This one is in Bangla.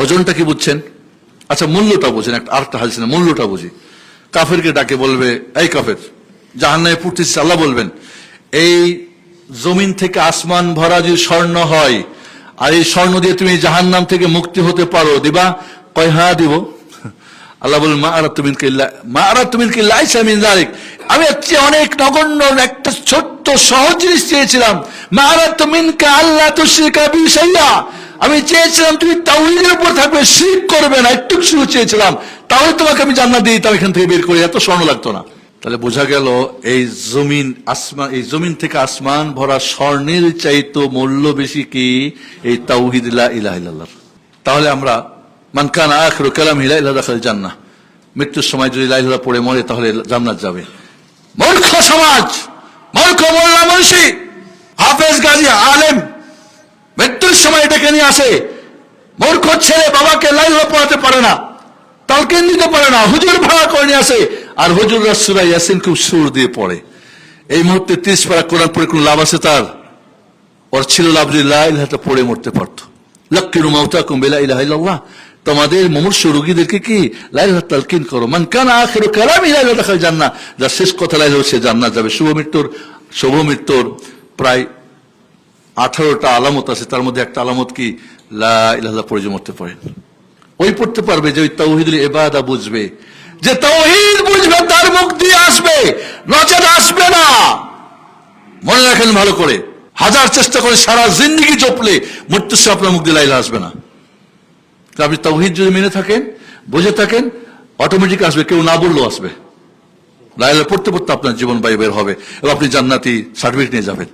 ওজনটা কি বুঝছেন? আচ্ছা মূল্যটা বুঝেন, একটা আরেকটা হাদিস না, মূল্যটা বুঝি। কাফেরকে ডাকে, বলবে, এই কাফের, জাহান্নামে পড়তেছিস, আল্লাহ বলবেন, এই জমিন থেকে আসমান ভরা যদি স্বর্ণ হয়, আর এই স্বর্ণ দিয়ে তুমি জাহান্নাম থেকে মুক্তি হতে পারো, দিবা? কয় হ্যাঁ দিব। আল্লাহ বলবেন, মা আরা তুমি মা আরা তুমি লাইসামিন জালিক আমি চেয়ে অনেক নগণ্য, একটা ছোট্ট, সহজ জিনিস চেয়েছিলাম। মা আরা তুমি আল্লাহ তো শিকাবি সাইয়া আমি চেয়েছিলাম তুমি তাওহিদের উপর থাকবে শিখ করবে না, একটু শুরু চেয়েছিলাম। তাহলে তোমাকে আমি জান্নাত দিয়ে দিতাম এখান থেকে বের করে, এত স্বর্ণ লাগতো না। তাহলে বোঝা গেল, এই জমিন আসমান এই জমিন থেকে আসমান ভরা স্বর্ণের চাইতো মূল্য বেশি কি? এই তাওহিদ লা ইলাহা ইল্লাল্লাহর তাহলে আমরা মানকান আখরু কালাম হিলা ইলা দাখাল জান্নাহ। মৃত্যুর সময় যদি লাইলা পড়ে মরে, তাহলে জান্নাত যাবে। মূর্খ সমাজ, মূর্খ মোল্লা মুন্সি মৃত্যুর সময় ডেকে নিয়ে আসে। মূর্খ ছেলে বাবাকে লাইলা পড়াতে পারে না, তালকেন দিতে পারে না, হুজুর ভাড়া করে নিয়ে আসে। আর হুজুর রাসুরা ইয়াসিন খুব সুর দিয়ে পড়ে। এই মুহূর্তে ত্রিশ পারা কোরআন পড়ে কোনো লাভ আছে তার? ওর ছিল লাভ যদি লাইলাটা পড়ে মরতে পারতো। লক্ষ্মীর মাউতা কুম্বেলা ইলাহা তোমাদের মুমূর্ষ রোগীদেরকে কি লাইলা তালকিন করো? মান কানা আখিরু কালামি লাইলা দেখাল জান্নাহ। যার শেষ কথা লাইলা সে জান্নাত যাবে। শুভ মৃত্যুর শুভ মৃত্যুর প্রায় আঠারোটা আলামত আছে, তার মধ্যে একটা আলামত কি? লা পড়ে মরতে পারেন ওই পড়তে পারবে যে ওই তাওহিদুল এবাদা বুঝবে। যে তাওহিদ বুঝবে, তার মুখ দিয়ে আসবে, নচেত আসবে না। মনে রাখেন ভালো করে, হাজার চেষ্টা করে সারা জিন্দগি চপলে মৃত্যুর সময় আপনার মুখ দিয়ে লাইলা আসবে না। আপনি তাওহিদ যদি মেনে থাকেন, বুঝে থাকেন অটোমেটিক আসবে, কেউ না বললেও আসবে। লাইলা পড়তে পড়তে আপনার জীবন বাই বের হবে, এবং আপনি জান্নাতি সার্টিফিকেট নিয়ে যাবেন।